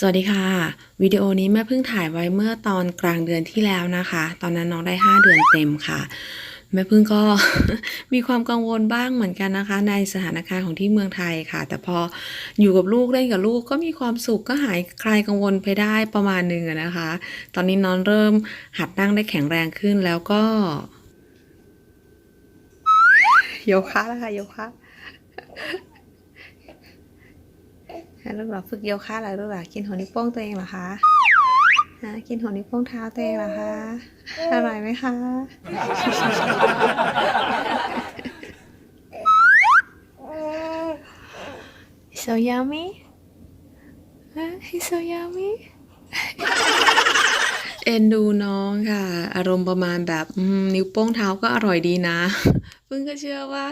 สวัสดีค่ะ วิดีโอนี้แม่เพิ่งถ่ายไว้เมื่อตอนกลางเดือนที่แล้วนะคะ ตอนนั้นน้องได้ 5 เดือนเต็มค่ะ แม่พึ่งก็มีความกังวลบ้างเหมือนกันนะคะ ในสถานการณ์ของที่เมืองไทยค่ะ แต่พออยู่กับลูกเล่นกับลูกก็มีความสุขก็หายคลายกังวลไปได้ประมาณหนึ่งนะคะ ตอนนี้น้องเริ่มหัดนั่งได้แข็งแรงขึ้นแล้วก็โยคะแล้วค่ะโยคะ ลูกเหรอฝึกโยคะเหรอลูกเหรอกินหัวนิ้วโป้งตัวเองเหรอคะฮะกินหัวนิ้วโป้งเท้าตัวเองเหรอคะอร่อยไหมคะ so yummy ฮะ he's so yummy เอ็นดูน้องค่ะ อารมณ์ประมาณแบบนิ้วโป้งเท้าก็อร่อยดีนะเพิ่งก็เชื่อว่า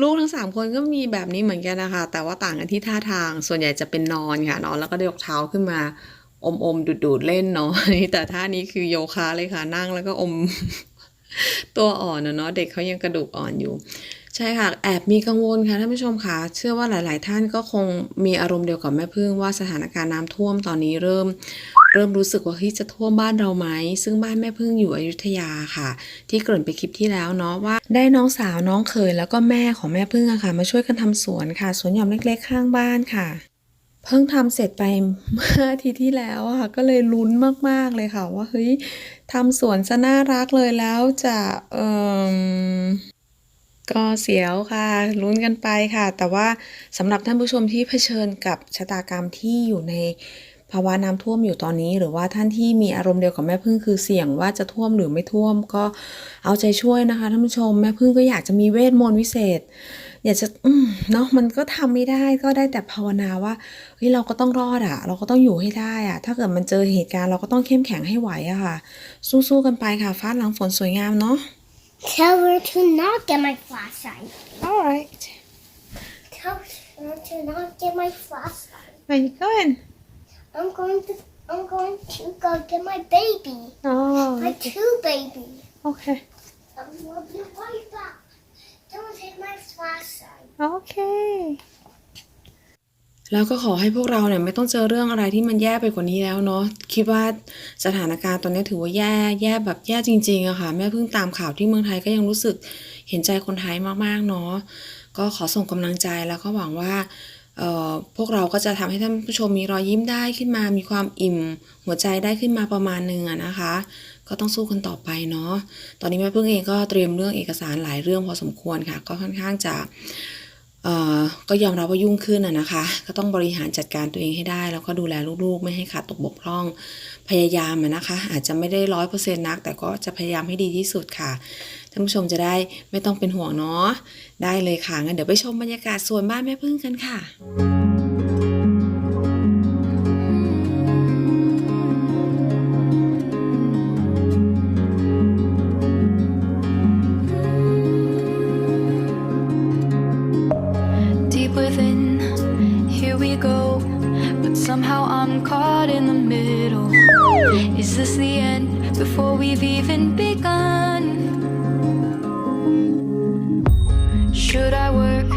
ลูกทั้งสามคนก็มีแบบนี้เหมือนกันนะคะ แต่ว่าต่างกันที่ท่าทางส่วนใหญ่จะเป็นนอนค่ะนอนแล้วก็ยกเท้าขึ้นมา อมอมดูดดูดๆเล่นเนาะนี่แต่ท่านี้คือโยคะเลยค่ะนั่งแล้วก็อม ตัวอ่อนเนาะเด็กเขายังกระดูกอ่อนอยู่ใช่ค่ะ แอบมีกังวลค่ะท่านผู้ชมค่ะ เชื่อว่าหลาย ๆ ท่านก็คงมีอารมณ์เดียวกับแม่พึ่งว่าสถานการณ์น้ำท่วมตอนนี้เริ่ม เริ่มรู้สึกว่าเฮ้ยจะท่วมบ้านเราไหม ซึ่งบ้านแม่พึ่งอยู่อยุธยาค่ะ ที่เกริ่นไปคลิปที่แล้วเนาะว่า ได้น้องสาวน้องเขยแล้วก็แม่ของแม่พึ่งอะค่ะ มาช่วยกันทำสวนค่ะ สวนหย่อมเล็กๆ ข้างบ้านค่ะ เพิ่งทำเสร็จไปเมื่ออาทิตย์ที่แล้วอะค่ะ ก็เลยลุ้นมากๆเลยค่ะ ว่าเฮ้ยทำสวนซะน่ารักเลยแล้วจะเอ่อก็เสียวค่ะลุ้นกันไปค่ะ แต่ว่าสำหรับท่านผู้ชมที่เผชิญกับชะตากรรมที่อยู่ใน ภาวะน้ำท่วมอยู่ตอนนี้ หรือว่าท่านที่มีอารมณ์เดียวกับแม่พึ่งคือเสี่ยงว่าจะท่วมหรือไม่ท่วมก็เอาใจช่วยนะคะท่านผู้ชมแม่พึ่งก็อยากจะมีเวทมนต์วิเศษ อยากจะอืมเนาะมันก็ทำไม่ได้ก็ได้แต่ภาวนาว่าเฮ้ยเราก็ต้องรอดอะเราก็ต้องอยู่ให้ได้อะถ้าเกิดมันเจอเหตุการณ์เราก็ต้องเข้มแข็งให้ไหวอะค่ะ สู้ๆกันไปค่ะฟ้าหลังฝนสวยงามเนาะ Tell her to not get my flashlight. alright Tell her to not get my flashlight. where you going I'm going to I'm going to go get my baby. oh My two babies. okay I will be right back. Don't take my flashlight. โอเคแล้วก็ขอให้พวกเราเนี่ยไม่ต้องเจอเรื่องอะไรที่มันแย่ไปกว่านี้แล้วเนาะคิดว่าสถานการณ์ตอนนี้ถือว่าแย่แย่แบบแย่จริงๆอะค่ะแม่เพิ่งตามข่าวที่เมืองไทยก็ยังรู้สึกเห็นใจคนไทยมากๆเนาะก็ขอส่งกำลังใจแล้วก็หวังว่าเอ่อ พวกเราก็จะทำให้ท่านผู้ชมมีรอยยิ้มได้ขึ้นมา มีความอิ่มหัวใจได้ขึ้นมาประมาณหนึ่งอะนะคะ ก็ต้องสู้กันต่อไปเนาะ ตอนนี้แม่พึ่งเองก็เตรียมเรื่องเอกสารหลายเรื่องพอสมควรค่ะ ก็ค่อนข้างจะก็ยอมรับว่ายุ่งขึ้นอะนะคะ ก็ต้องบริหารจัดการตัวเองให้ได้ แล้วก็ดูแลลูกๆ ไม่ให้ขาดตกบกพร่อง พยายามอะนะคะ อาจจะไม่ได้ร้อยเปอร์เซ็นต์นัก แต่ก็จะพยายามให้ดีที่สุดค่ะ ท่านผู้ชมจะได้ไม่ต้องเป็นห่วงเนาะได้เลยค่ะงั้นเดี๋ยวไปชมบรรยากาศสวนบ้านแม่พึ่งกันค่ะ before we've even begun? Should I work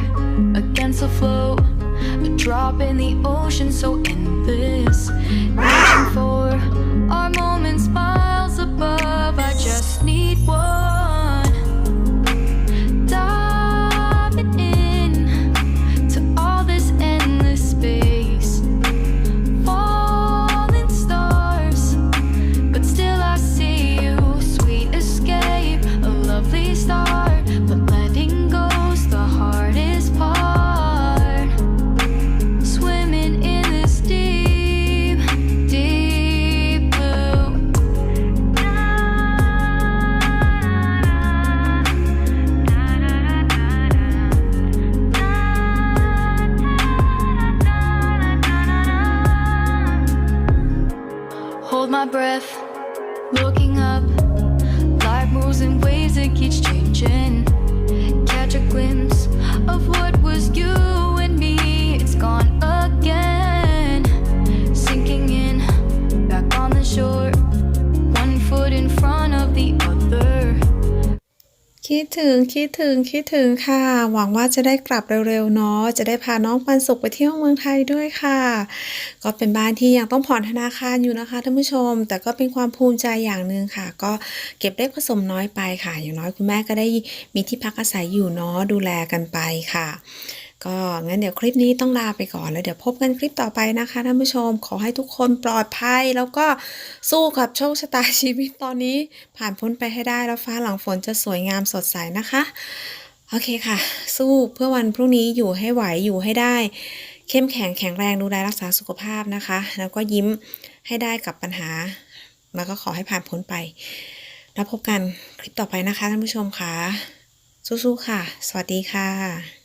against the flow? A drop in the ocean so my breath, looking up. Life moves in ways that keeps changing. คิดถึงคิดถึงคิดถึงค่ะ หวังว่าจะได้กลับเร็วๆเนาะจะได้พาน้องปันสุขไปเที่ยวเมืองไทยด้วยค่ะ ก็เป็นบ้านที่ยังต้องผ่อนธนาคารอยู่นะคะท่านผู้ชม แต่ก็เป็นความภูมิใจอย่างหนึ่งค่ะ ก็เก็บเล็กผสมน้อยไปค่ะ อย่างน้อยคุณแม่ก็ได้มีที่พักอาศัยอยู่เนาะดูแลกันไปค่ะ ก็งั้นเดี๋ยวคลิปนี้ต้องลาไปก่อนแล้วเดี๋ยวพบกันคลิปต่อไปนะคะท่านผู้ชมขอให้ทุกคนปลอดภัย แล้วก็สู้กับโชคชะตาชีวิตตอนนี้ ผ่านพ้นไปให้ได้แล้วฟ้าหลังฝนจะสวยงามสดใสนะคะ โอเคค่ะ สู้เพื่อวันพรุ่งนี้อยู่ให้ไหวอยู่ให้ได้ เข้มแข็งแข็งแรงดูแลรักษาสุขภาพนะคะ แล้วก็ยิ้มให้ได้กับปัญหา แล้วก็ขอให้ผ่านพ้นไป แล้วพบกันคลิปต่อไปนะคะท่านผู้ชมค่ะสู้ๆค่ะ สวัสดีค่ะ